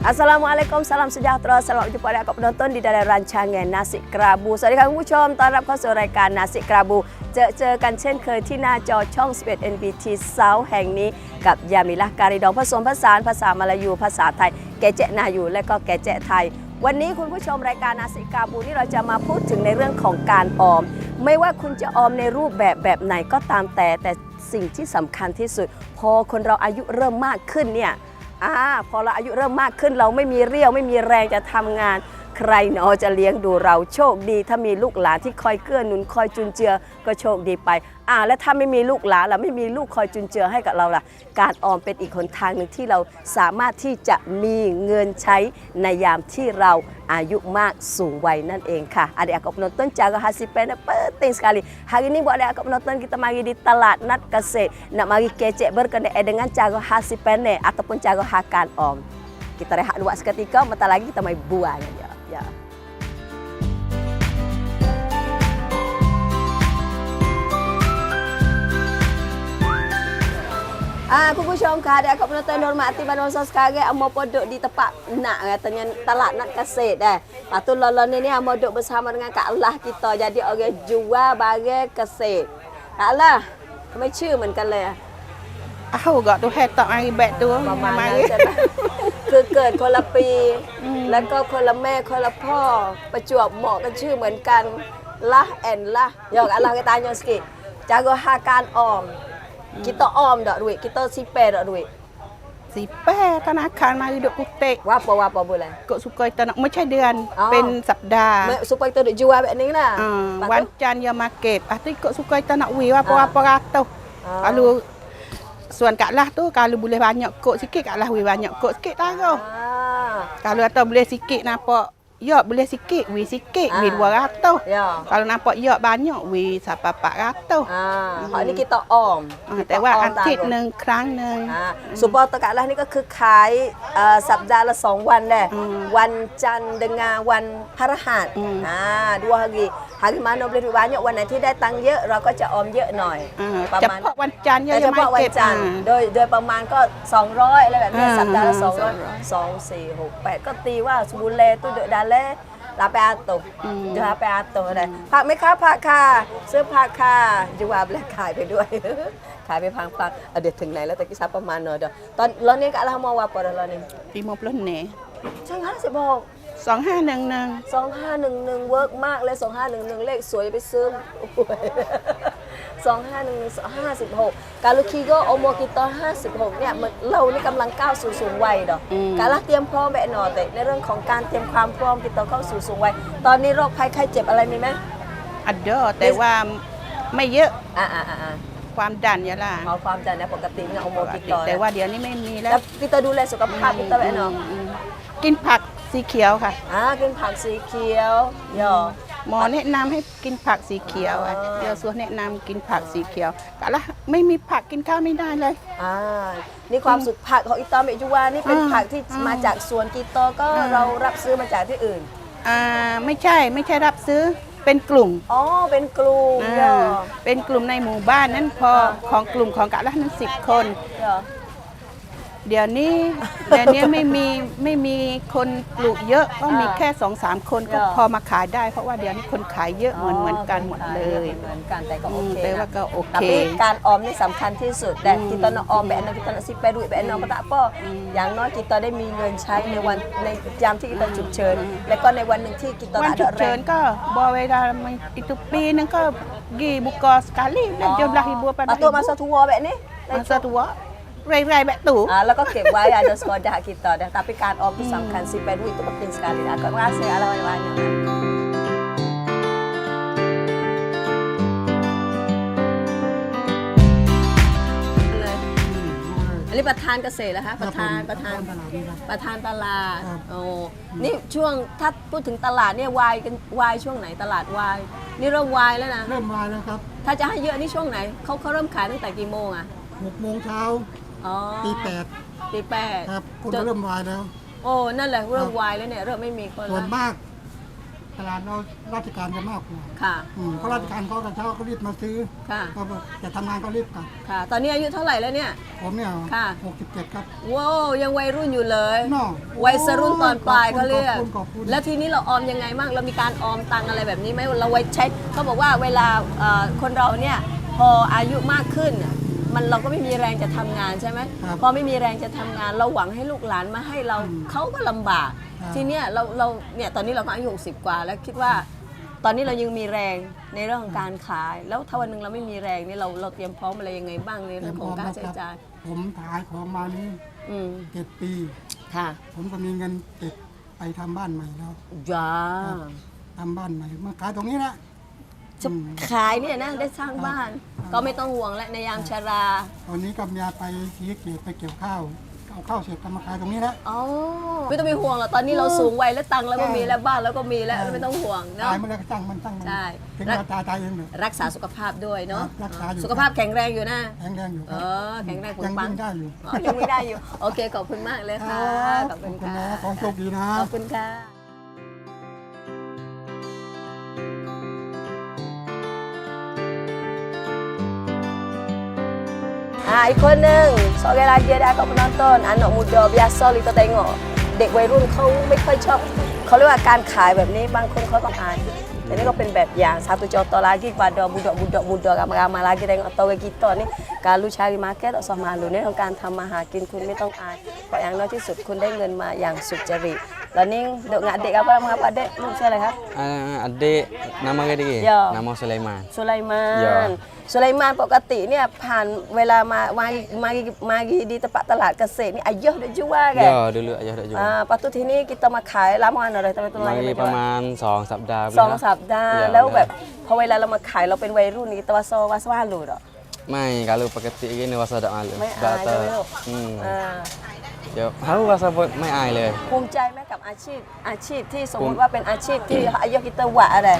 Assalamualaikum, salam sejahtera. Selamat berjumpa dengan penonton di dalam rancangan Nasi Kerabu. สวัสดีค่ะคุณผู้ชม ต้อนรับเข้าสู่รายการ Nasi Kerabu เจอเจอกันเช่นเคยที่หน้าจอช่อง 11 NBT เสาแห่งนี้ กับยามิลาการิดองผสมผสานภาษามลายู ภาษาไทย แกเจนายูและก็แกเจไทย วันนี้คุณผู้ชมรายการนาสิกาบูนี่เราจะมาพูดถึงในเรื่องของการออม ไม่ว่าคุณจะออมในรูปแบบแบบไหนก็ตามแต่แต่สิ่งที่สำคัญที่สุด พอคนเราอายุเริ่มมากขึ้นเนี่ย อ่าพอเราอายุเริ่มมากขึ้นเราไม่มีเรี่ยวไม่มีแรงจะทำงาน ใครเนอจะเลี้ยงดูเราโชคดี ถ้ามีลูกหลานที่คอยเกื้อหนุนคอยจุนเจือก็โชคดีไปอ่าและถ้าไม่มีลูกหลานล่ะไม่มีลูกคอยจุนเจือให้กับเราล่ะ การออมเป็นอีกหนทางหนึ่งที่เราสามารถที่จะมีเงินใช้ในยามที่เราอายุมากสู่วัยนั่นเองค่ะอาเดียกับนนต้นจากฮาสิเป็นเปิดติงสกาลีฮากินี้บอกเดียกับนนต้นกิตมากิดิตลาดนัดเกษตรนักมากิเกเจเบอร์กันเอเดงันจากฮาสิเป็นเน ataupun cara hakan om kita rehat luat seketika, mata lagi kita main buang aja. อามาปด di tempat nak katanya talak nak kasih dah. Lepas tu lolon ni ni mau duduk bersama dengan Kak Allah kita jadi orang jual barang kasih. Kak Allah ทำไมชื่อ เหมือนกันเลยอะ Aku gak tu head tak mari back tu. ประมาณนั้น mari. ใช่ไหมคือเกิดคนละปีอืมแล้วก็คนละแม่คนละพ่อประจวบเหมาะกันชื่อเหมือนกันละแอนละยอก Allah kita tanya sikit jago hakan om kita om dak duit kita sipe dak duit Si pe thanakan mari duk kutik. ว่าปะว่าปะ boleh Kok suka kita nak ไม่ใช่เดือนอ๋อเป็นสัปดาห์ Me- supaya kita duk jual แบบนี้นะอ่า Lepas วัน tu? จันทร์ ya market. Lepas tu ikut suka kita nak wi apa Ah. apa ratus. Ah. Kalau Suan Kak Lah tu kalau boleh banyak kok sikit Kak Lah wi banyak kok sikit taruh. Ah, Kalau atau boleh sikit nampak ya boleh sikit wi sikit wi Ah. 200. ya. Kalau nampak ya banyak wi sampai 400. อ่าอืมเพราะนี่กิตออมอ่ากิแต่ว่าอออามทิตย์ตมหนึ่งครั้งหนึ่งอ่าซูเปอร์ตะกะละนี่ก็คือขายเอ่อสัปดาห์ละสองวันแหละอืมวันจันทร์ dengan วันพฤหัสอืมอ่า dua hari hari mana boleh duit banyak วันไหนที่ได้ตังค์เยอะเราก็จะออมเยอะหน่อยอ่าประเฉมาณพาะวันจันทร์แต่ยเฉยังไม่พาะวันเก็บจันทร์อ่าโดยโดยประมาณก็ 200อะไรแบบเนี้ยอ่าสัปดาห์ละอ่าสองร้อยสองสี่หกแปดก็ตีว่าสบูเลตุเดดาเล่ลาไปอาตุอืมจะลาไปอาตุอะไรผักไหมคะผักค่ะซื้อผักค่ะจะว่าแลกขายไปด้วย ขายไปพังๆเอาเดี๋ยวถึงไหนแล้วตะกี้ซับประมาณเนอะเดี๋ยวตอนเราเนี่ยกะละมอว่าปอดเราเนี่ยปีโมปล้นเน่ช่างห้าสิบหกสองห้าหนึ่งหนึ่งสองห้าหนึ่งหนึ่งเวิร์กมากเลยสองห้าหนึ่งหนึ่งเลขสวยไปซื้อ สองห้าหนึ่งห้าสิบหกการลูคีโกโอโมกิโตห้าสิบหกเนี่ยมันเรานี่กำลังก้าวสู่สูงวัยดอกการละเตรียมพร้อมแบบหนอแต่ในเรื่องของการเตรียมความพร้อมกิโตเข้าสู่สูงวัย ตอนนี้โรคภัยไข้เจ็บอะไรมีไหมอัดเดอแต่ว่าไม่เยอะอ่าอ่าอ่าความดันอยาล่ะเอาความดันเนี่ยปกติเนี่ยโอโมกิโตแต่ว่าเดี๋ยวนี้ไม่มีแล้แล้ววกิโตดูแลสุขภาพกิโตแบบหนอมอืมกินผักสีเขียวค่ะอ่ากินผักสีเขียวย่อ หมอแนะนำให้กินผักสีเขียวอะอ๋อเดี๋ยวส่วนแนะนำกินผักสีเขียวกะละไม่มีผักกินข้าวไม่ได้เลย อ่านี่ความสุขผักของอิตอเมจูวานี่เป็นอ่าผักที่อ่ามมาจากสวนกิโตก็อ่า เรารับซื้อมาจากที่อื่น อ่าไม่ใช่ไม่ใช่รับซื้อเป็นกลุ่มอ๋อ เป็นกลุ่มอ่าย่อเป็นกลุ่มในหมู่บ้านนั้นพออ่าของกลุ่มของกะละนั้นสิบคนย่อ เดี๋ยวนี้เดี๋ยวนี้ไม่มีไม่มีคนปลูกเยอะก็มีอ่าแค่สองสามคนก็อ่าพอมาขายได้ เพราะว่าเดี๋ยวนี้คนขายเยอะเหมือนเหมือนกันหมดเลยเหมือนกันแต่ก็โออืมเคแต่ว่านะก็โอเค tapi การออมนี่สำคัญที่สุดแต่อืม kita nak ออมแบบนั้น kita nak simpan duit แบบนั้นก็ tak apa อย่างน้อย kita ได้มีเงินใช้ในวันในยามที่ kita ฉุกเฉินและก็ในวันหนึ่งที่ kita วัน tak ฉุ ada กเฉิน rent ก็บอเวลามัน itu ปีนึงก็กี่บุกอสกาลีอ๋อ jumlah ribu apa Patut masa tua แบบนี้ masa tua rai-rai back tu Ah, แล้วก็เก็บไว้ ada sekolah kita dah. Tapi kan om itu samakan si pedu itu penting sekali. dah. Terima kasih ala banyak. เลยอันนี้ประธานเกษตรแล้วคะประธานประธานประธานตลาดโอ้นี่ช่วงถ้าพูดถึงตลาดเนี่ยวายกันวายช่วงไหนตลาดวายนี่เริ่มวายแล้วนะเริ่มมาแล้วครับถ้าจะให้เยอะนี่ช่วงไหนเขาเขาเริ่มขายตั้งแต่กี่โมงอะ6โมงเช้า อ๋อตีแปดตีแปดครับคนจก็เริ่มวายแล้ว โอ้นั่นแหละเริ่มวายแล้วเนี่ยเริ่มไม่มีคนส่วนละมากตลาดเราราชการจะมากกว่าค่ะอืมเพราะราชการเขาแต่เช้าเขารีบมาซื้อค่ะเขาบอกจะทำงานก็รีบกลับค่ะ ตอนนี้อายุเท่าไหร่แล้วเนี่ย ผมเนี่ยค่ะ67ครับ ว้าวยังวัยรุ่นอยู่เลย น้อวัยสรุ่นตอนปลายเขาเรียก ขอบคุณขอบคุณแล้วทีนี้เราออมยังไงบ้างเรามีการออมตังอะไรแบบนี้ไหมเราไว้ใช้เขาบอกว่าเวลาเอ่อคนเราเนี่ยพออายุมากขึ้นน่ะ มันเราก็ไม่มีแรงจะทำงานใช่ไหมครับพอไม่มีแรงจะทำงาน เราหวังให้ลูกหลานมาให้เราอืมเขาก็ลำบาก ครับ ทีเนี้ยเราเราเนี่ยตอนนี้เราก็อายุ60 กว่า แล้วคิดว่าตอนนี้เรายังมีแรงในเรื่องของการขาย แล้วถ้าวันหนึ่งเราไม่มีแรงนี่เราเราเตรียมพร้อมอะไรยังไงบ้างในเรื่องของการใช้จ่ายผมขายของมานี่อืมเจ็ดปี ค่ะผมก็มีเงินเก็บไปทำบ้านใหม่แล้วจ้าทำบ้านใหม่มาขายตรงนี้แหละ จะอืมขายเนี่ยนะได้สร้างบ้าน ก็ไม่ต้องห่วงและในยามชราตอนนี้ก็มีไปชี้เกียรไปเกี่ยวข้าวเอาข้าวเสร็จก็มาขายตรงนี้แล้ว อ๋อไม่ต้องไปห่วงหรอกตอนนี้เราสูงวัยแล้วตังค์แล้วก็มีแล้วบ้านแล้วก็มีแล้วไม่ต้องห่วงเนาะตายมาแล้วก็ตั้งมันตั้งมันใช่ถึงเราตายตายเองเลยรักษาสุขภาพด้วยเนาะครับรักษาอยู่สุขภาพแข็งแรงอยู่นะแข็งแรงอยู่คเอรับอแข็งแรงผยังปัวิ่งงได้อยู่อ๋อยังไม่ได้อยู่ โอเคขอบคุณมากเลยค่ะขอบคุณขอบค่ะนะของโชคดีนะขอบคุณค่ะ อ่าอีกคนหนึ่ง sore lagi ada kau penonton anak muda biasa kita tengok เด็กวัยรุ่นเขาไม่ค่อยชอบเขาเรียกว่าการขายแบบนี้บางคนเขาต้องอายแต่นี่ก็เป็นแบบอย่าง satu contoh lagi kepada budak-budak muda ramai-ramai lagi tengok tahu kita ni kalau cari market tak usah malu ในเรื่องการทำมาหากินคุณไม่ต้องอายเพราะอย่างน้อยที่สุดคุณได้เงินมาอย่างสุจริต แล้วนี่เด็ก ngadik apa nama apa adik ลูกชื่ออะไรครับ Ah, adik nama dia dia? Ya. Nama Sulaiman. สุไลมานยอสุไลมานปกติเนี่ยผ่านเวลามามามามา di tempat telaga ksek ni ayah dah jual kan Ya, dulu ayah dah jual. Ah, lepas tu ทีนี้ kita มาขายลามันอะไรทำไมต้องไล่ Mari มาประมาณ 2 สัปดาห์สองสัปดาห์ Ya, แล้วแบบ benar. พอเวลาเรามาขายเราเป็นวัยรุ่นนี่ตะวันโซวาสวาลูดอะ Mai kalau pakai gini wasa tak malu. ไม่ Sebab อายใช่ไหมลูก Hmm. อ่า Ya, haru rasa pun mai ai le. ภูมิใจไหมกับอาชีพอาชีพที่สมมติว่าเป็นอาชีพที่อายุกิตวะอะไร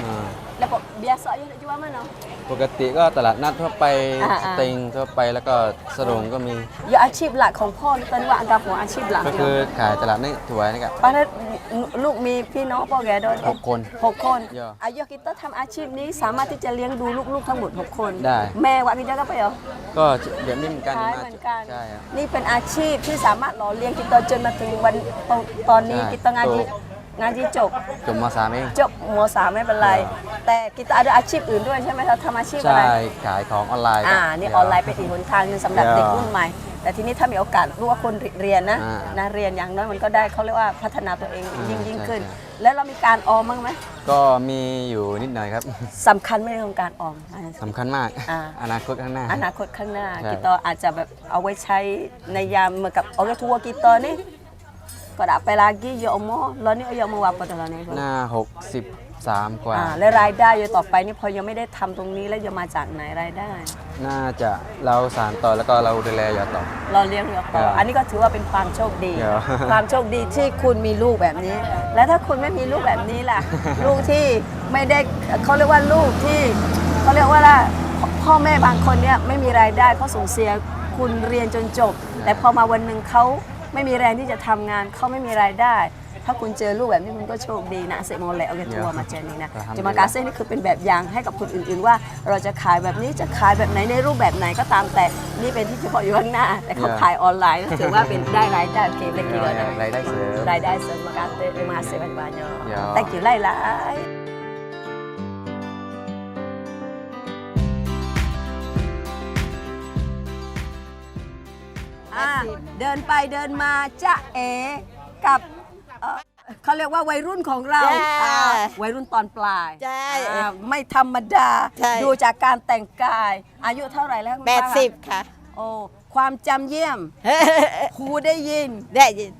แล้วก็เบียร์สอยะจุว่ามันเนาะ ปกติก็ตลาดนัดทั่วไปอ่าสอ่าติงทั่วไปแล้วก็สรงก็มี อย่าอาชีพหลักของพ่อนี่เป็นว่าอันดับของอาชีพหลักก็เดีคืยวอขายตลาดนี่ถวายนี่กับ ป้านั้นลูกมีพี่น้องพ่อแกด้วยหกคนหกคนย่ออายะกิตทำอาชีพนี้สามารถที่จะเลี้ยงดูลูกๆทั้งหมดหกคน ได้ แม่วะกิจก็ไปเหรอ ก็แบบนี้เหมือนกันขายมาเหมือนกัน ใช่ครับ นี่เป็นอาชีพที่สามารถหล่อเลี้ยงกิตจนมาถึงวันตอนตอนนี้ใช่กิตงานที่ถูกงาน ที่จบ จบมสามเอง จบมสามไม่เป็นไร อ่าแต่กิต ada อาชีพอื่นด้วยใช่ไหมเราทำอาชีพอะไร ใช่ ขายของออนไลน์อ่าครับนี่เดี๋อยวอนไลน์เป็นอีกหนทางหนึงสำหรับเดี๋ยวเด็กรุ่นใหม่ แต่ทีนี้ถ้ามีโอกาสรู้ว่าคนเรียนนะอ่านะเรียนอย่างน้อยมันก็ได้เขาเรียกว่าพัฒนาตัวเองอ่ายิ่งยิ่งใช่ขึ้น ใช่ แล้วเรามีการออมบ้างไหมก็มีอยู่นิดหน่อยครับ สำคัญไหมเรื่องการออม สำคัญมาก อ่า อนาคตข้างหน้า อนาคตข้างหน้าใช่กิตออาจจะแบบเอาไว้ใช้ในยามเหมือนกับเอาไว้ทัวร์กิตอนี่ก็ได้ไปลากี้เยอะมอแล้วนี่ เอาเยอะมาวางปะตลอดนี้หน้า 63 กว่า อ่าและรายได้เยอะต่อไปนี่พอยังไม่ได้ทำตรงนี้แล้วจะมาจากไหนรายได้ น่าจะเราสานต่อแล้วก็เราดูแลอย่าต่อ เราเลี้ยงเรือต่อครับอันนี้ก็ถือว่าเป็นความโชคดี ครับ ความโชคดีที่คุณมีลูกแบบนี้ แล้วถ้าคุณไม่มีลูกแบบนี้ล่ะ ลูกที่ไม่ได้เขาเรียกว่าลูกที่เขาเรียกว่าล่ะพ่อพ่อแม่บางคนเนี่ยไม่มีรายได้เขาส่งเสียคุณเรียนจนจบ แต่พอมาวันหนึ่งเขา ไม่มีแรงที่จะทำงานเขาไม่มีรายได้ ถ้าคุณเจอลูกแบบนี้มันก็โชคดีนะเสกโมเลโอเคทัวร์มาเจอนี้นะครับจะมากาเซ่นี่คือเป็นแบบอย่างให้กับคนอื่น ๆ ว่าเราจะขายแบบนี้จะขายแบบไหนในรูปแบบไหนก็ตามแต่นี่เป็นที่เฉพาะอยู่ข้างหน้า แต่เขา Yeah. ขายออนไลน์ก็ถือว่าเป็นได้รายได้โอเคเล็กๆรายได้นะรายได้เสริมรายได้เสริมมากาเต้มาเซบันบานยอ Yeah. thank you ไล่ละ อะเดินไปเดินมาจะเอกับเอ่อเขาเรียกว่าวัยรุ่นของเราจ้าอ่าวัยรุ่นตอนปลายใช่อ่าไม่ธรรมดา ใช่ ดูจากการแต่งกาย อายุเท่าไหร่แล้วคุณแปป้าดสิบค่ะ โอ้ความจำเยี่ยมครูได้ยินได้ยิน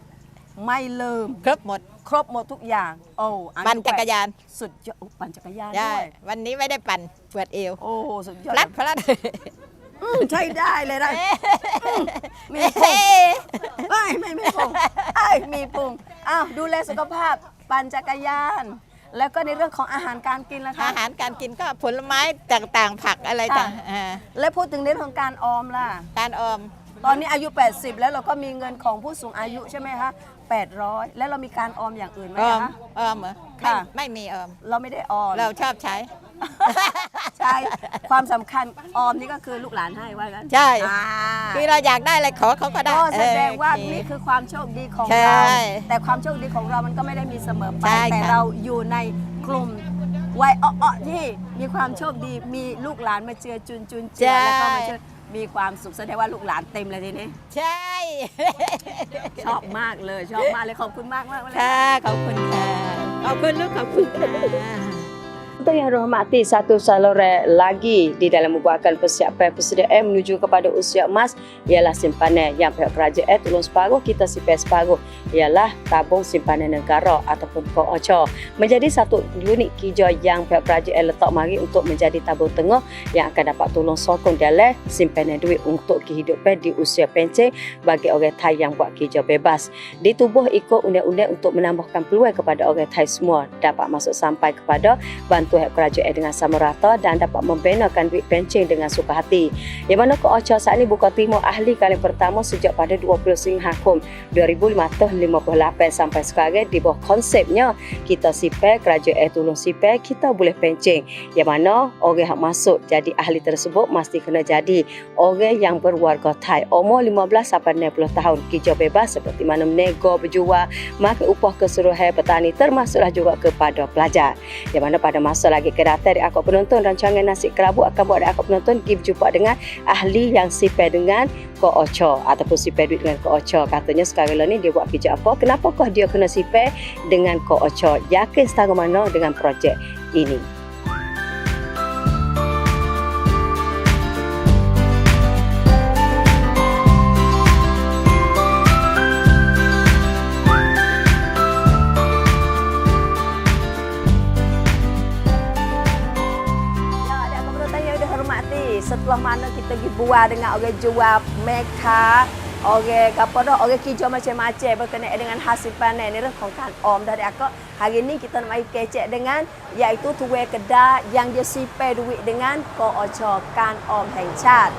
ไม่ลืม ครบหมด ครบหมดทุกอย่าง โอ้อัปั่นจักรยาน สุดยอดอุ๊ยปั่นจักรยานได้ ด้วยวันนี้ไม่ได้ปั่นปวดเอวโอ้สุดยอด พลัดพลัด อืมใช่ได้เลยนะอืมมีพุงไม่ไม่ไม่พุงไอ้ยมีพุงอ้าวดูแลสุขภาพปั่นจักรยาน แล้วก็ในเรื่องของอาหารการกินละคะ อาหารการกินก็ผลไม้ต่างๆ ผักอะไรต่างค่ะ อ่าและพูดถึงในเรื่องของการออมล่ะ การออม ตอนนี้อายุ 80 แล้วเราก็มีเงินของผู้สูงอายุใช่ไหมคะ800 แล้วเรามีการออมอย่างอื่นไหมออมคะ ออมเหรอไม่ค่ะ ไม่มีออม เราไม่ได้ออมเราชอบใช้ ใช่ ความสำคัญออมนี่ก็คือลูกหลานให้ว่างั้นใช่ อ่าคือเราอยากได้อะไรขอเขาก็ได้ก็แสดงว่าเออโอเค นี่คือความโชคดีของใช่เราแต่ความโชคดีของเรามันก็ไม่ได้มีเสมอไปใช่แต่ค่ะเราอยู่ในกลุ่มวัยอ้อๆที่มีความโชคดีมีลูกหลานมาเจือจุนจุนเจือแล้วก็มาเจอมีความสุขแสดงว่าลูกหลานเต็มเลยทีนี้ ใช่ ชอบมากเลยชอบมากเลยขอบคุณมากมากเลย ค่ะ ขอบคุณค่ะ ขอบคุณลูกขอบคุณค่ะ Untuk yang rahmati satu saluran lagi di dalam membuatkan persiapan persediaan menuju kepada usia emas ialah simpanan yang pihak kerajaan tolong separuh kita simpan separuh. Ialah tabung simpanan negara ataupun KOCA menjadi satu unit kijau yang pihak kerajaan letak mari untuk menjadi tabung tengah yang akan dapat tolong sokong dalam simpanan duit untuk kehidupan di usia pencen bagi orang Thai yang buat kijau bebas. Ditubuh ikut undang-undang untuk menambahkan peluang kepada orang Thai semua. Dapat masuk sampai kepada bantuan kerajaan dengan sama rata dan dapat membenakan duit pencen dengan suka hati. Yang mana ke OCHA saat ini buka timur ahli kali pertama sejak pada 20 Siнгahkum 2558 sampai sekarang di bawah konsepnya kita sipel kerajaan tolong sipel kita boleh pencen. Yang mana orang yang masuk jadi ahli tersebut mesti kena jadi orang yang berwarga Thai umur 15 sampai 60 tahun hijau bebas seperti mana menego berjual makan upah keseluruhan petani termasuklah juga kepada pelajar. Yang mana pada masa lagi ke datang di akak penonton rancangan nasi kerabu akan buat akak penonton pergi berjumpa dengan ahli yang sipel dengan Ko Ocho ataupun sipel duit dengan Ko Ocho. Katanya sekarang ni dia buat kerja apa? Kenapakah dia kena sipel dengan Ko Ocho? Yakin setara mana dengan projek ini? pergi buah dengan orang jual meka, orang apa dah, orang kijau macam-macam berkenaan dengan hasil panen ni lah kongkan om dari aku. Hari ni kita nak mari kecek dengan iaitu tuwe kedai yang dia sipai duit dengan ko ocokan om hengcat.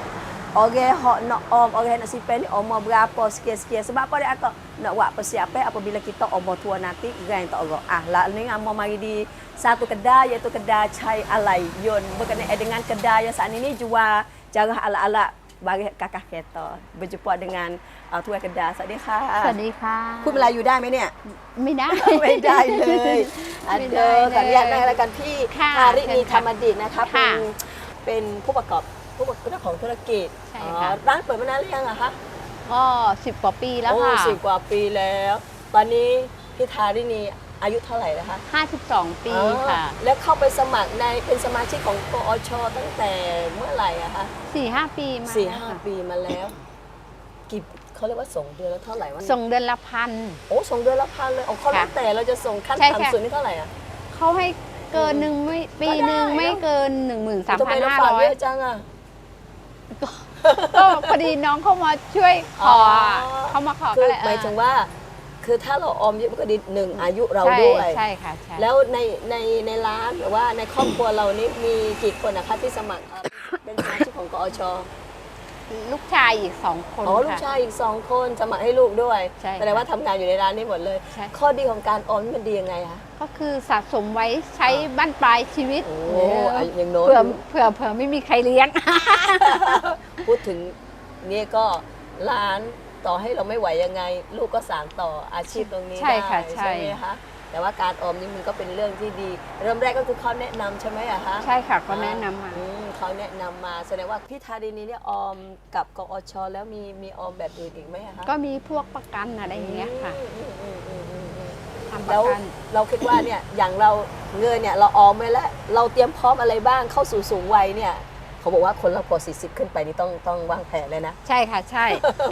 Orang hok nak om, orang nak sipai ni umur berapa sekian-sekian. Sebab apa dia aku nak buat persiapan apabila kita umur tua nanti gain tak ora. Ah, lah ni ngamo mari di satu kedai iaitu kedai Chai Alai Yun berkenaan dengan kedai yang saat ini jual jarah ala-ala bagi kakak kereta. Berjumpa dengan uh, tuan kedai. Sawas ดีค่ะสวัสดีค่ะพูดเวลาอยู่ได้ไหมเนี่ย ไม่ได้ ไม่ได้เลยอันไม่เดได้อเลยขออนุญาตนั่งรายการพี่ค่ะอารินีเชิญค่ะธรรมดิษฐ์นะคะเป็ค่ะนเป็นผู้ประกอบผู้ประกอบเจ้าของธุรกิจใช่อ๋อค่ะ ร้านเปิดมานานหรือยังอะคะก็สิบกว่าปีแล้วโอ้ค่ะ สิบกว่าปีแล้ว ตอนนี้พี่ทารินี อายุเท่าไหร่แล้วคะ52 ปีอ๋อค่ะแล้วเข้าไปสมัครในเป็นสมาชิกของกอชตั้งแต่เมื่อไหร่อะคะ4-5 ปีมาสี่แล้วห้าค่ะปีมาแล้วกี่เขาเรียกว่าส่งเดือนละเท่าไหร่วะส่งเดือนละพัน โอ้ส่งเดือนละพันเลยโอ้เขาแล้วค่ะแต่เราจะส่งขั้นใช่ค่ะ ต่ำสุดนี่เท่าไหร่อะ เขาให้เกินหนึ่งไม่ปีหนึ่งก็ได้ไม่เกิน ทำไมเราฝากเยอะ13,500 จังอะ ก็พอดีน้องเข้ามาช่วยขอออ เขามาขอคืก็อเลยหมายถึงว่า คือถ้าเราออมเยอะมันก็ดีหนึ่งอายุเราใช่ด้วย ใช่ค่ะใช่แล้วในในในร้านหรือว่าในครอบครัวเรานี่มีกี่คนนะคะที่สมัครเอ่อเป็นสมาชิกของกอชลูกชายอีกสองคนอ๋อลูกค่ะชายอีกสองคนสมัครให้ลูกด้วยใช่แสดงว่าทำงานอยู่ในร้านนี้หมดเลยใช่ข้อดีของการออมนี่มันดียังไงคะก็คือสะสมไว้ใช้บ้านปลายชีวิตโอ้เอออายุยังโน้นเผื่ออยู่เผื่อเผื่อไม่มีใครเลี้ยงพูดถึงเนี่ยก็ร้าน ต่อให้เราไม่ไหวยังไง ลูกก็สานต่ออาชีพตรงนี้ใช่ได้ค่ะใช่ ไหมคะแต่ว่าการออมนี่มันก็เป็นเรื่องที่ดี เริ่มแรกก็คือเขาแนะนำใช่ไหมอะคะใช่ค่ะก็แนะนำมา อืมเขาแนะนำมาแสดงว่าพี่ทารินีเนี่ยออมกับกอชแล้วมีมีออมแบบอื่นอีกไหมอะคะก็มีพวกประกันอะไรอย่างเงี้ยค่ะอืมอืมอืมอืมอืม ทำปแล้ระว กัน เราคิดว่าเนี่ยอย่างเราเงินเนี่ยเราออมไว้แล้วเราเตรียมพร้อมอะไรบ้างเข้าสู่สูงวัยเนี่ย เขาบอกว่าคนเราพอ 40 ขึ้นไปนี่ต้องต้องวางแผนเลยนะ ใช่ค่ะ ใช่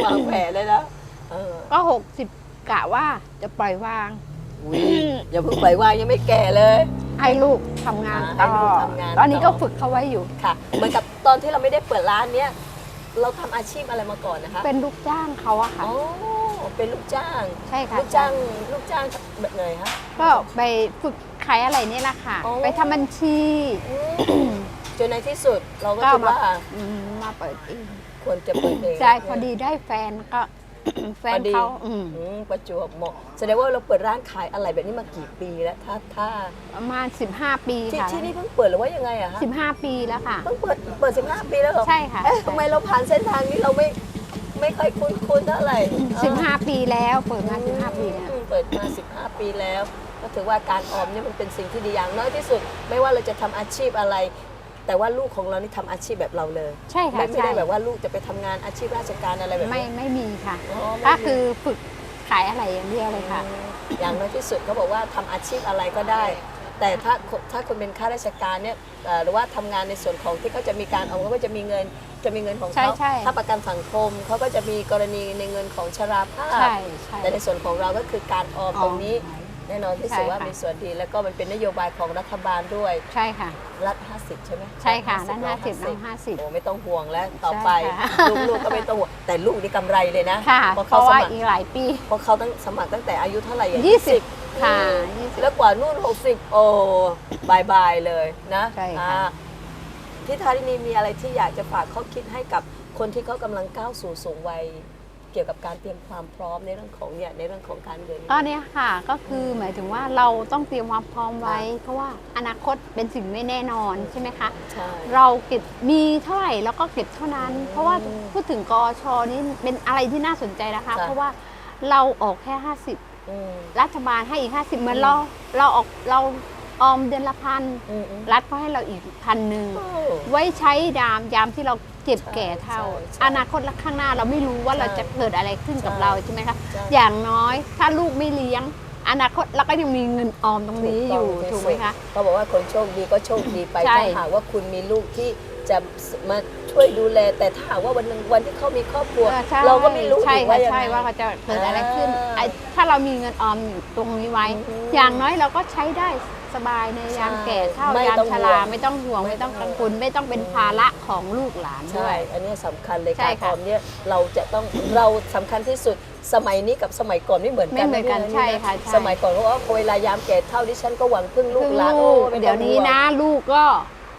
วางแผนเลยนะเออก็หกสิบกะว่าจะปล่อยวาง อุ๊ยอย่าเพิ่งปล่อยวางยังไม่แก่เลย ให้ลูกทำงานอ่าต่อให้ลูกทำงานตอนนี้ต่ก็อ ฝึกเขาไว้อยู่ ค่ะ เหมือนกับตอนที่เราไม่ได้เปิดร้านเนี้ยเราทำอาชีพอะไรมาก่อนนะคะเป็นลูกจ้างเขาอะค่ะ อ๋อเป็นลูกจ้าง ใช่ค่ะลูกจ้างลูกจ้างแบบไหนคะ ก็ไปฝึกขายอะไรนี่แหละค่ะ อ๋อ ไปทำบัญชี จนในที่สุดเราก็ก็คิดมาว่าอืมมาเปิดเองควรจะเปิดเองใช่พอดีได้แฟนก็ แฟนพอดีเขาอืมอืมประจวบเหมาะแสดงว่าเราเปิดร้านขายอะไรแบบนี้มากี่ปีแล้วถ้าถ้าประมาณ 15 ปีที่ค่ะที่นี่เพิ่งเปิดหรือว่ายังไงอะคะ15 ปีแล้วค่ะ เพิ่งเปิดเปิด 15 ปีแล้วเหรอใช่ค่ะเอ๊ะทำไมเราผ่านเส้นทางนี้เราไม่ไม่ค่อยคุ้นคุ้นเท่าไหร่15 ปีแล้วเปิดมา 15 ปีแล้ว อืมเปิดมา 15 ปีแล้ว ก็ถือว่าการออมเนี่ยมันเป็นสิ่งที่ดีอย่างน้อยที่สุด ไม่ว่าเราจะทำอาชีพอะไร แต่ว่าลูกของเรานี่ทำอาชีพแบบเราเลยใช่ค่ะไม่ไม่ใช่ได้แบบว่าลูกจะไปทำงานอาชีพราชการอะไรแบบไม่นี้ไม่มีค่ะ อ๋อไม่มีก็คือฝึกขายอะไรอย่างเดียวเลยค่ะ อย่างน้อยที่สุดเขาบอกว่าทำอาชีพอะไรก็ได้ แต่ถ้าถ้าคนเป็นข้าราชการเนี่ยเอ่อหรือว่าทำงานในส่วนของที่เขาจะมีการออมเขาก็จะมีเงินจะมีเงินของใช่เขาใช่ ถ้าประกันสังคมเขาก็จะมีกรณีในเงินของชราภาพ ใช่ใช่ แต่ในส่วนของเราก็คือการออมออมตรงนี้ แน่นอนที่สุดใช่ว่าค่ะมีส่วนดี แล้วก็มันเป็นนโยบายของรัฐบาลด้วย ใช่ค่ะ รัฐ 50 ใช่ไหมใช่ค่ะ50ด้านห้าสิบน้องห้าสิบโอ้ไม่ต้องห่วงแล้วต่อไปใช่ค่ะลูกๆก็ไม่ต้องห่วงแต่ลูกนี่กำไรเลยนะค่ะเพราะเพเขาราะสว่ามัครอีกหลายปี เพราะเขาตั้งสมัครตั้งแต่อายุเท่าไหร่อะ20 ค่ะอืม20 แล้วกว่านู่น 60 โอ้บายบายเลยนะใช่ค่ะ อ่าพี่ทารินีมีอะไรที่อยากจะฝากข้อคิดให้กับคนที่เขากำลังก้าวสู่สูงวัย เกี่ยวกับการเตรียมความพร้อมในเรื่องของเนี่ยในเรื่องของการเงิน ก็เนี่ยค่ะ ก็คือหมายถึงว่าเราต้องเตรียมความพร้อมไว้ เพราะว่าอนาคตเป็นสิ่งไม่แน่นอนใช่ไหมคะ ใช่ เราเก็บมีเท่าไหร่แล้วก็เก็บเท่านั้น เพราะว่าพูดถึงกอชนี่เป็นอะไรที่น่าสนใจนะคะค่ะเพราะว่าเราออกแค่ 50 อืม รัฐบาลให้อีก 50เหมือนเราเราออกเรา ออมเดือนละพันอืมอืม รัฐก็ให้เราอีกพันหนึ่งโอ้ไว้ใช้ดามยามที่เราเจ็บแก่เท่า ใช่ใช่อนาคตข้างหน้าเราไม่รู้ว่าใช่เราจะเกิดอะไรขึ้นกับใช่เราใช่ไหมคะใช่อย่างน้อยถ้าลูกไม่เลี้ยง อนาคตเราก็ยังมีเงินออมตรงนี้อยู่ถูกไหมคะ เขาบอกว่าคนโชคดีก็โชคดีไปใช่ถ้าหากว่าคุณมีลูกที่จะมาช่วยดูแล แต่ถ้าหากว่าวันหนึ่งวันที่เขามีครอบครัว ออใช่เราก็ไม่รู้ใช่อีกค่ะว่ายังใช่ไง ว่าเขาจะเกิดอะไรขึ้นอ่าไอ้ถ้าเรามีเงินออมอยู่ตรงนี้ไว้ อืมอย่างน้อยเราก็ใช้ได้ สบายในยามใช่แก่เท่าไม่ยามต้องชราห่วง ไม่ต้องห่วงไม่ไม่ต้ต้อองงห่วงกังวลไม่ต้องเป็นภาระของลูกหลานด้ใช่ วย อันนี้สำคัญเลยใช่การอค่ะอมเนี่ยเราจะต้องเราสำคัญที่สุดสมัยนี้กับสมัยก่อนไม่เหมือนกันไม่เหมือนกันพี่ใช่ค่ะใช่สมัยก่อนเขาบอกว่าเวลายามแก่เท่าดิฉันก็หวังพึ่งลูกหลานลูกโอ้ไม่ต้องเดี๋ยวนี้ห่ง นะลูกก็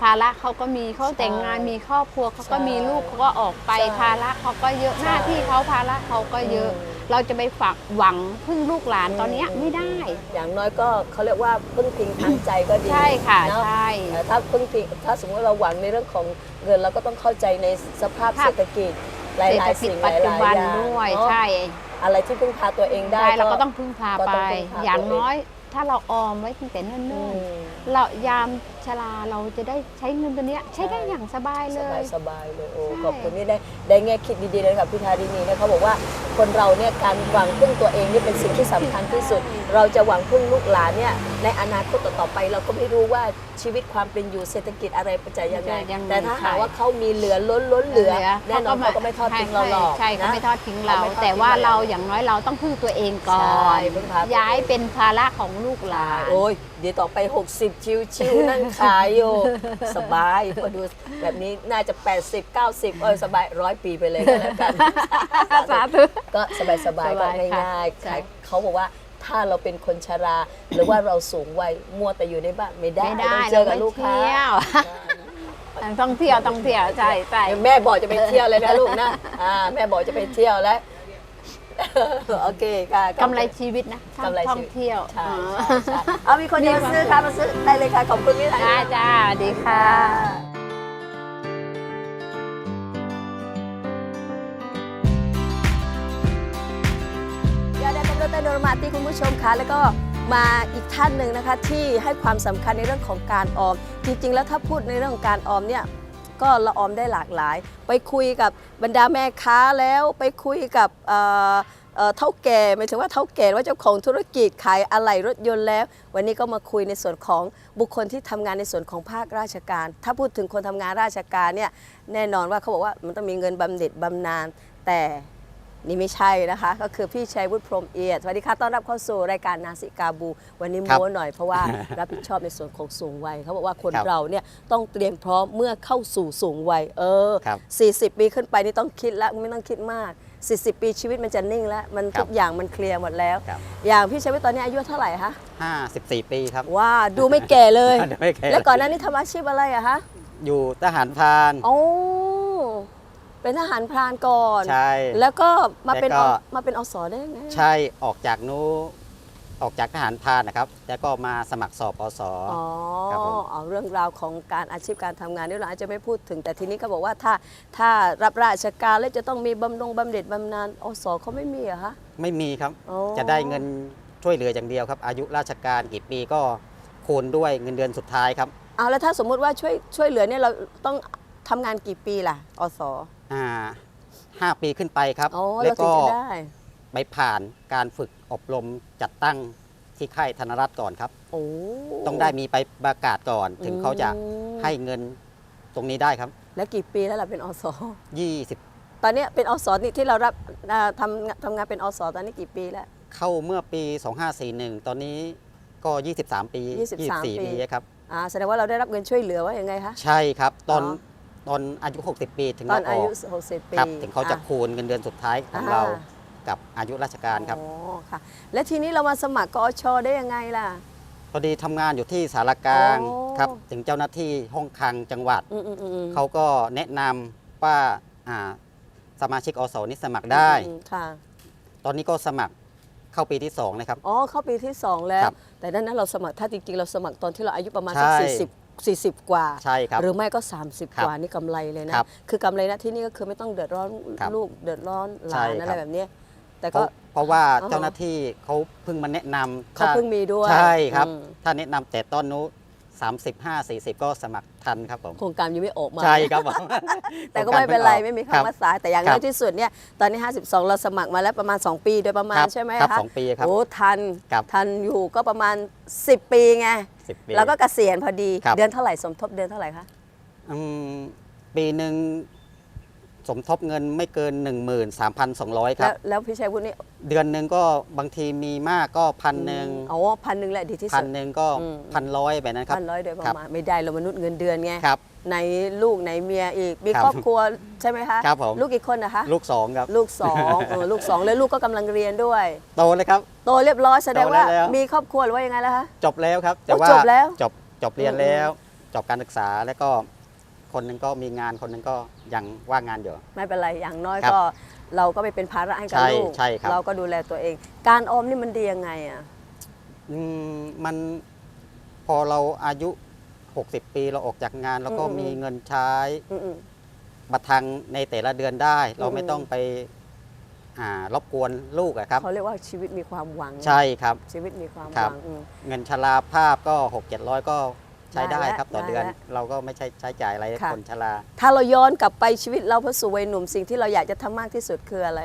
ภาระเขาก็มีเขาแต่งงานใช่มีครอบครัวเขาก็ใช่มีลูกเขาก็ออกไปใช่ภาระเขาก็เยอะใช่หน้าที่เขาภาระเขาก็เยอะอืมเราจะไปฝากหวังพึ่งลูกหลานอืมตอนเนี้ยไม่ได้ อย่างน้อยก็เขาเรียกว่าพึ่งพิงทางใจก็ดีใช่ค่ะเนอใช่แต่ถ้าพึ่งพิงถ้าสมมติเราหวังในเรื่องของเงินเราก็ต้องเข้าใจในสภาพภาพเศรษฐกิจหลเศรษฐายๆกิจสิ่งหปัจจุลายบัๆนอย่างด้วยเนอะใช่อะไรที่พึ่งพาตัวเองได้ ได้เราก็ต้องพึ่งพาก็ไปต้องพึ่งพาอย่างตัวเองน้อยถ้าเราออมไว้ตั้งแต่เนิ่อืนม ๆเรายามชราเราจะได้ใช้เงินตัวเนี้ยใช้ได้อย่างสบายเลสบายย สบายเลยโอ้ใช่ ขอบคุณที่ได้ได้แง่คิดดีๆเลยกับพี่ธารินีเนี่ยเขาบอกว่าคนเราเนี่ยการหวังพึ่งตัวเองนี่เป็นสิ่งที่สำคัญที่สุด เราจะหวังพึ่งลูกหลานเนี่ยในอนาคตต่อๆไป เราก็ไม่รู้ว่าชีวิตความเป็นอยู่เศรษฐกิจอะไรจะยังไงจะยังไงแต่ถ้าหากใช่ ว่าเขามีเหลือล้นล้นเหลือแน่นอนเขาก็ไม่ทอดทิ้งเราหรอกใช่เขานะ ไม่ทอดทิ้งเรา เขาไม่ทอดทิ้งแต่ว่าเราเราอย่างน้อยเราต้องพึ่งตัวเองก่อใช่น พึ่งพาตัวเอง ย้ายเป็นภาระของลูกหลาน โอ้ย เดี๋ยวต่อไป 60 ชิวชิวๆนั่งขายอยู่สบายพอดูแบบนี้น่าจะ 80 90เออสบายร้อยปีไปเลยก็แล้วกันสาธุก็สบายสบายๆก็สบายค่ะง่ายๆใช่ขายเขาบอกว่าถ้าเราเป็นคนชรา หรือว่าเราสูงวัยมัวแต่อยู่ในบ้านไม่ได้ไม่ได้ต้องเจเราอกับไม่ลูกค้าเที่ยวต้องเที่ยวต้องเที่ยวใช่ใช่แม่บอกจะไปเที่ยวเลยนะลูกนะอ่าแม่บอกจะไปเที่ยวแล้ว โอเคค่ะกำไรชีวิตนะกำไรท่อชีงวิต เที่ยวใช่อ๋อ ใช่ใช่เอามีคนจะมาซื้อค่ะมาซื้อได้เลยค่ะขอบคุณพี่ไทยจ้าจ้าสวัสดีค่ะ ยาดากำลังตนอรมาติคุณผู้ชมคะแล้วก็มาอีกท่านหนึ่งนะคะที่ให้ความสำคัญในเรื่องของการออม จริงๆ แล้วถ้าพูดในเรื่องของการออมเนี่ย ก็ละออมได้หลากหลาย ไปคุยกับบรรดาแม่ค้าแล้วไปคุยกับเท่าแก่หมายถึงว่าเท่าแก่ว่าเจ้าของธุรกิจขายอะไหล่รถยนต์แล้ว วันนี้ก็มาคุยในส่วนของบุคคลที่ทำงานในส่วนของภาคราชการ ถ้าพูดถึงคนทำงานราชการเนี่ยแน่นอนว่าเขาบอกว่ามันต้องมีเงินบำเหน็จบำนาญแต่ นี่ไม่ใช่นะคะ ก็คือพี่ชัยวุฒิพรหมเอียดสวัสดีค่ะต้อนรับเข้าสู่รายการนาสิกาบู วันนี้ครับโม้หน่อยเพราะว่า รับผิดชอบในส่วนของสูงวัยเขาบอกว่าคนครับเราเนี่ยต้องเตรียมพร้อมเมื่อเข้าสู่สูงวัยเออ ครับ40 ปีขึ้นไปนี่ต้องคิดแล้วไม่ต้องคิดมาก 40 ปีชีวิตมันจะนิ่งแล้ว มันครับทุกอย่างมันเคลียร์หมดแล้ว ครับ อย่างพี่ชัยวิทย์ตอนนี้อายุเท่าไหร่คะ54 ปีครับว่าดูไม่แก่เลย ดูไม่แก่ แล้วก่อนหน้านี้ทำอาชีพอะไรอะคะอยู่ทหารพราน โอ้ เป็นทหารพรานก่อน ใช่ แล้วก็มาเป็นแล้วก็อมาเป็นอสได้ยังไงใช่ออกจากนู้ออกจากทหารพรานนะครับ แล้วก็มาสมัครสอบปสอ๋อครับผม เอาเรื่องราวของการอาชีพการทำงานนี่เราอาจจะไม่พูดถึง แต่ทีนี้เขาบอกว่าถ้าถ้ารับราชการแล้วจะต้องมีบำนงบำเหน็จบำนาญอสเขาไม่มีเหรอะคะไม่มีครับ อ๋อจะได้เงินช่วยเหลืออย่างเดียวครับ อายุราชการกี่ปีก็คูณด้วยเงินเดือนสุดท้ายครับ เอาแล้วถ้าสมมุติว่าช่วยช่วยเหลือเนี่ยเราต้องทำงานกี่ปีล่ะอส อ่าห้าปีขึ้นไปครับ อ๋อแล้เราวถึงก็จะได้ ไปผ่านการฝึกอบรมจัดตั้งที่ค่ายธนรัตน์ก่อนครับ โอ้ ต้องได้มีไปประกาศก่อน ถึงเขาจะอืมให้เงินตรงนี้ได้ครับ แล้วกี่ปีแล้วล่ะเป็นอส20 ตอนเนี้ยเป็นอสนี่ที่เรารับอ่าทำทำงานเป็นอสตอนนี้กี่ปีแล้ว เข้าเมื่อปี 2541 ตอนนี้ก็ 23 ปี 23ปี ปีครับ อ่าแสดงว่าเราได้รับเงินช่วยเหลือว่าอย่างไงคะ ใช่ครับ ตอนอ๋อ ตอนอายุ 60 ปีถึงตอนเราออาอยุก60 ปีครับถึงเขาจะอ่คูณเงินเดือนสุดท้ายของอ่าเรากับอายุราชการครับอ๋อค่ะ และทีนี้เรามาสมัครกอชได้ยังไงล่ะ พอดีทำงานอยู่ที่สารกลางอ๋อครับ ถึงเจ้าหน้าที่ห้องคลังจังหวัดอืมอืมอืมอืมเขาก็แนะนำว่าอ่าสมาชิกอสนี่สมัครได้ อืมค่ะ ตอนนี้ก็สมัครเข้าปีที่2นะครับ อ๋อเข้าปีที่ 2 แล้ว ครับแต่นั้นนะเราสมัครถ้าจริงๆ เราสมัครตอนที่เราอายุประมาณสักใช่ สี่สิบ สี่สิบกว่า ใช่ครับ หรือไม่ก็ 30ครับกว่านี่กำไรเลยนะครับคือกำไรนะที่นี่ก็คือไม่ต้องเดือดร้อนครับลูกเดือดร้อนหใช่ลานครับอะไรแบบเนี้ยแต่เพก็ราะเพราะว่าอ๋อเจ้าหน้าที่เขาเพิ่งมาแนะนำเขาถ้เพิ่งมีด้วย ใช่ครับอืมถ้าแนะนำแต่ตอนนู้น 35 40 ก็สมัครทันครับผม โครงการยังไม่ออกมา ใช่ครับผม แต่ก็ไม่เป็นไรไม่มีครับคำว่าสายแต่อย่างครัน้อบยที่สุดเนี่ยตอนนี้ 52 เราสมัครมาแล้วประมาณ 2 ปีโดยประมาณครับใช่ไหมครับคะสองปีครับโอ้ทันครับทันอยู่ก็ประมาณ 10 ปีไง10ปีแล้วก็เกษียณพอดี ครับ เดือนเท่าไหร่สมทบเดือนเท่าไหร่คะ อืมปีหนึ่ง สมทบเงินไม่เกิน 13,200ครัแล้บวแล้วพี่ชัยวุฒินี่เดือนหนึ่งก็บางทีมีมากก็พันหนึ่งอ๋อพันหนึ่งแหละดีที่พัสุนด หนึ่งก็อืม พันร้อยแบบนั้นครับ พันร้อยโดยประครับมาณไม่ได้เรามนุษย์เงินเดือนไงครับไหนลูกไหนเมียอีกมีครับครอบครัวใช่ไหมคะครับผม ลูกกี่คนนะคะลูกสองครับ ลูกสองเออลูกสองแล้วลูกก็กำลังเรียนด้วย โตเลยครับ โตเรียบร้อยแสดงว่าโตแล้ว มีครอบครัวหรือว่ายังไงแล้วคะ จบแล้วครับ แต่โอ้ว่าจบแล้วจบจบเรียนอืมแล้ว จบการศึกษาแล้วก็ คนหนึ่งก็มีงานคนหนึ่งก็ยังว่างงานอยู่ ไม่เป็นไรอย่างน้อยครับก็เราก็ไม่เป็นภาระให้กับใช่ลูกใช่ครับ เราก็ดูแลตัวเอง การออมนี่มันดียังไงอะอืมมันพอเราอายุ 60 ปีเราออกจากงาน แล้วก็อืมมีเงินใช้อืม บัตรทางในแต่ละเดือนได้ เราอืมไม่ต้องไปอ่ารบกวนลูกอะครับ ๆเขาเรียกว่าชีวิตมีความหวังใช่ครับ ชีวิตมีความคหรับ วังอืมเงินชราภาพก็ 6 7 0 0 ก็ ใช้ได้ได้แล้วครับต่อได้เดือนแล้วเราก็ไม่ใช่ใช้จ่ายอะไรค่ะ คนชราถ้าเราย้อนกลับไปชีวิตเราเพื่อสู่วัยหนุ่มสิ่งที่เราอยากจะทำมากที่สุดคืออะไร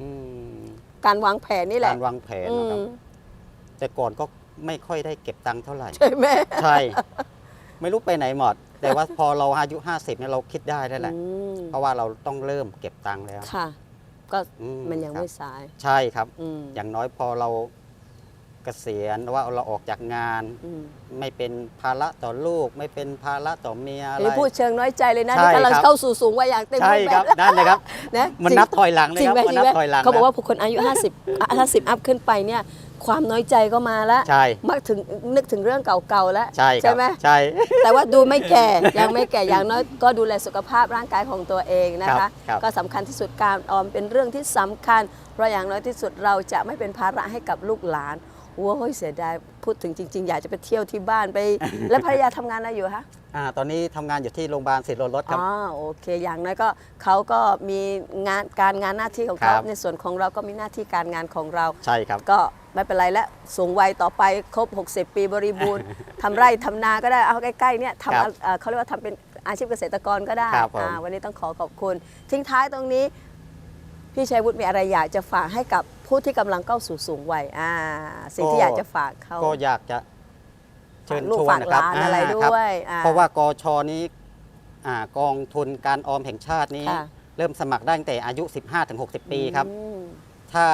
อืมการวางแผนนี่แหละการวางแผนอืนะครับมแต่ก่อนก็ไม่ค่อยได้เก็บตังค์เท่าไหร่ ใช่ไหมใช่ ไม่รู้ไปไหนหมด แต่ว่าพอเราอายุ 50เนี่ยเราคิดได้แล้วแหละ อืมเพราะว่าเราต้องเริ่มเก็บตังค์แล้วค่ะ ก็อืมันยังครับไม่สาย ใช่ครับ อืมอย่างน้อยพอเรา เกษียณว่าเราออกจากงาน อืมไม่เป็นภาระต่อลูก ไม่เป็นภาระต่อเมียอะไรนี่พูดเชิงน้อยใจเลยนะใช่ที่กำลังครับ เข้าสู่สูงวัยอย่างเต็มใช่รูปแบครับบนั่นเลยครับ นะมันจริงนับถอยหลังเลยจริคงรับไหมมันจริงนับไหมถอยหลังเขาบอกแล้วว่าผู้คนอายุ 50 50 อัพขึ้นไปเนี่ย ความน้อยใจก็มาแล้วใช่มักถึงนึกถึงเรื่องเก่าๆแล้วใช่ครับไหม ใช่ แต่ว่าดูไม่แก่ ยังไม่แก่อย่างน้อยก็ดูแลสุขภาพร่างกายของตัวเองนะครัคะ บครับก็สำคัญที่สุดการออมเป็นเรื่องที่สำคัญ เพราะอย่างน้อยที่สุดเราจะไม่เป็นภาระให้กับลูกหลาน โว้ยเสียดายพูดถึงจริง ๆ อยากจะไปเที่ยวที่บ้านไป แล้วภรรยาทำงานอะไรอยู่คะอ่าตอนนี้ทำงานอยู่ที่โรงพยาบาลศิริรสครับ อ๋อโอเคอย่างน้อยก็เขาก็มีงานการงานหน้าที่ของเขาครับ ในส่วนของเราก็มีหน้าที่การงานของเรา ใช่ครับ ก็ไม่เป็นไรแล้วสูงวัยต่อไปครบ 60 ปีบริบูรณ์ ทำไร่ทำนาก็ได้เอาใกล้ๆเนี่ยทำครับเอ่อเขาเรียกว่าทำเป็นอาชีพเกษตรกรก็ได้ครับผม อ่าวันนี้ต้องขอขอบคุณ ทิ้งท้ายตรงนี้ พี่ชัยวุฒิมีอะไรอยากจะฝากให้กับผู้ที่กำลังเข้าสู่สูงวัยอ่าสิ่งที่อยากจะฝากเขา ก็อยากจะเชิญฝากลูกชวนนะครับฝากหลานอะไราคบด้วยอ่าเพราะว่ากชนี้อ่ากองทุนการออมแห่งชาตินี้ ค่ะ เริ่มสมัครได้ตั้งแต่อายุ 15-60 ปีครับ อืม ถ้า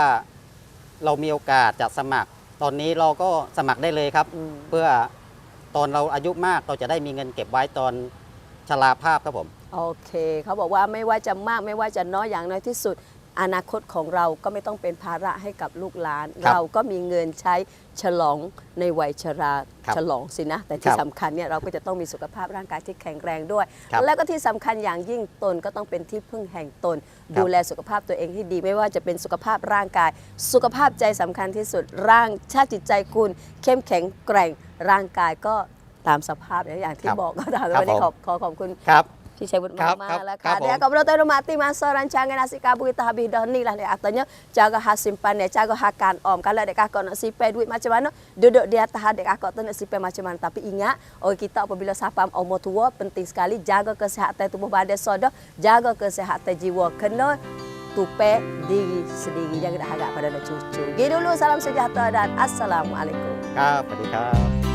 เรามีโอกาสจะสมัคร ตอนนี้เราก็สมัครได้เลยครับ อืม เพื่อตอนเราอายุมากเราจะได้มีเงินเก็บไว้ตอนชราภาพครับผม โอเค เขาบอกว่าไม่ว่าจะมากไม่ว่าจะน้อยอย่างน้อยที่สุด อนาคตของเราก็ไม่ต้องเป็นภาระให้กับลูกหลาน ครับเราก็มีเงินใช้ฉลองในวัยชราครับฉลองสินะ แต่ที่ครับสำคัญเนี่ยเราก็จะต้องมีสุขภาพร่างกายที่แข็งแรงด้วย ครับแล้วก็ที่สำคัญอย่างยิ่งตนก็ต้องเป็นที่พึ่งแห่งตน ครับดูแลสุขภาพตัวเองให้ดี ไม่ว่าจะเป็นสุขภาพร่างกาย สุขภาพใจสำคัญที่สุดร่างชาติจิตใจคุณ เข้มแข็งแกร่งร่างกายก็ตามสภาพอย่างที่บอกก็ตามครับวันนี้ผม ขอขอขอบคุณ ครับ พี่ชัยวุฒิครับมากครับๆแล้วครัค่ะบผม dia kau betul mati masa rancangan nasi kabur kita habis dah ni lah dia katanya jaga hak simpan dia jaga hakan om kalau dek kakak nak simpan duit macam mana duduk di atas dek kakak tu nak simpan macam mana tapi ingat oh kita apabila sampai umur tua penting sekali jaga kesihatan tubuh badan soda jaga kesihatan jiwa kena tupai diri sendiri jangan nak harap pada anak cucu. Gitu dulu salam sejahtera dan assalamualaikum. ครับสวัสดีครับ